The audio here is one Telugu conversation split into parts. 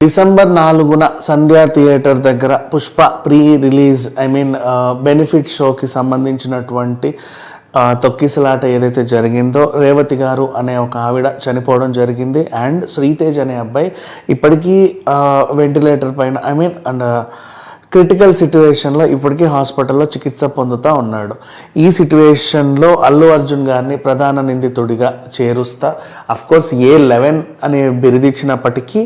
డిసెంబర్ నాలుగున సంధ్యా థియేటర్ దగ్గర Pushpa pre release I mean benefit షోకి సంబంధించినటువంటి తొక్కిసలాట ఏదైతే జరిగిందో రేవతి గారు అనే ఒక ఆవిడ చనిపోవడం జరిగింది. అండ్ శ్రీతేజ్ అనే అబ్బాయి ఇప్పటికీ వెంటిలేటర్ పైన ఐ మీన్ అండ్ క్రిటికల్ సిట్యువేషన్లో ఇప్పటికీ హాస్పిటల్లో చికిత్స పొందుతూ ఉన్నాడు. ఈ సిట్యువేషన్లో అల్లు అర్జున్ గారిని ప్రధాన నిందితుడిగా చేరుస్తా. అఫ్కోర్స్ ఏ లెవెన్ అనే బిరుదిచ్చినప్పటికీ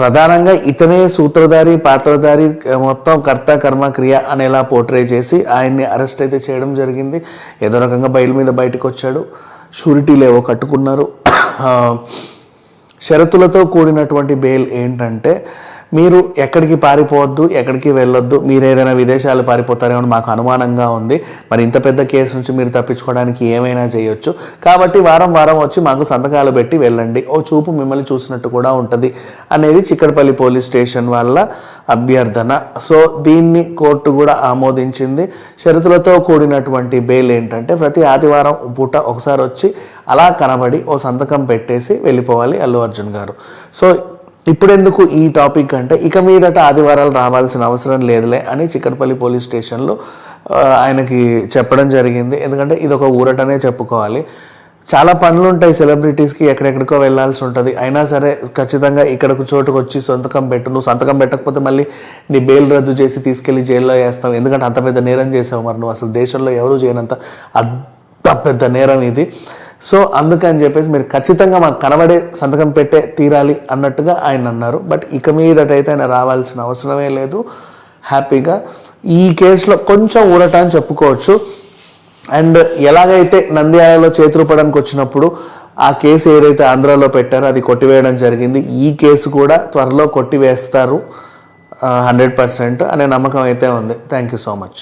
ప్రధానంగా ఇతనే సూత్రధారి పాత్రధారి మొత్తం కర్త కర్మ క్రియ అనేలా పోర్ట్రే చేసి ఆయన్ని అరెస్ట్ అయితే చేయడం జరిగింది. ఏదో రకంగా బయలు మీద బయటకు వచ్చాడు షూరిటీలు ఏవో కట్టుకున్నారు షరతులతో కూడినటువంటి బెయిల్ ఏంటంటే మీరు ఎక్కడికి పారిపోవద్దు ఎక్కడికి వెళ్ళొద్దు మీరు ఏదైనా విదేశాలు పారిపోతారేమో అని మాకు అనుమానంగా ఉంది. మరి ఇంత పెద్ద కేసు నుంచి మీరు తప్పించుకోవడానికి ఏమైనా చేయొచ్చు. కాబట్టి వారం వారం వచ్చి మాకు సంతకాలు పెట్టి వెళ్ళండి. ఓ చూపు మిమ్మల్ని చూసినట్టు కూడా ఉంటుంది అనేది చిక్కడపల్లి పోలీస్ స్టేషన్ వాళ్ళ అభ్యర్థన. సో దీన్ని కోర్టు కూడా ఆమోదించింది. షరతులతో కూడినటువంటి బెయిల్ ఏంటంటే ప్రతి ఆదివారం పూట ఒకసారి వచ్చి అలా కనబడి ఓ సంతకం పెట్టేసి వెళ్ళిపోవాలి అల్లు అర్జున్ గారు. సో ఇప్పుడెందుకు ఈ టాపిక్ అంటే ఇక మీదట ఆదివారాలు రావాల్సిన అవసరం లేదులే అని చిక్కడపల్లి పోలీస్ స్టేషన్లో ఆయనకి చెప్పడం జరిగింది. ఎందుకంటే ఇది ఒక ఊరటనే చెప్పుకోవాలి. చాలా పనులు ఉంటాయి సెలబ్రిటీస్కి ఎక్కడెక్కడికో వెళ్ళాల్సి ఉంటుంది. అయినా సరే ఖచ్చితంగా ఇక్కడకు చోటుకు వచ్చి సంతకం పెట్టు నువ్వు సంతకం పెట్టకపోతే మళ్ళీ నీ బెయిల్ రద్దు చేసి తీసుకెళ్ళి జైల్లో వేస్తావు ఎందుకంటే అంత పెద్ద నేరం చేసావు మరి నువ్వు. అసలు దేశంలో ఎవరు చేయనంత అంత పెద్ద నేరం ఇది. సో అందుకని చెప్పేసి మీరు ఖచ్చితంగా మాకు కనబడే సంతకం పెట్టే తీరాలి అన్నట్టుగా ఆయన అన్నారు. బట్ ఇక మీదటైతే ఆయన రావాల్సిన అవసరమే లేదు. హ్యాపీగా ఈ కేసులో కొంచెం ఊరట అని చెప్పుకోవచ్చు. అండ్ ఎలాగైతే నంద్యాలలో చేతురుపడానికి వచ్చినప్పుడు ఆ కేసు ఏదైతే ఆంధ్రాలో పెట్టారో అది కొట్టివేయడం జరిగింది. ఈ కేసు కూడా త్వరలో కొట్టివేస్తారు. హండ్రెడ్ పర్సెంట్ అనే నమ్మకం అయితే ఉంది. Thank you so much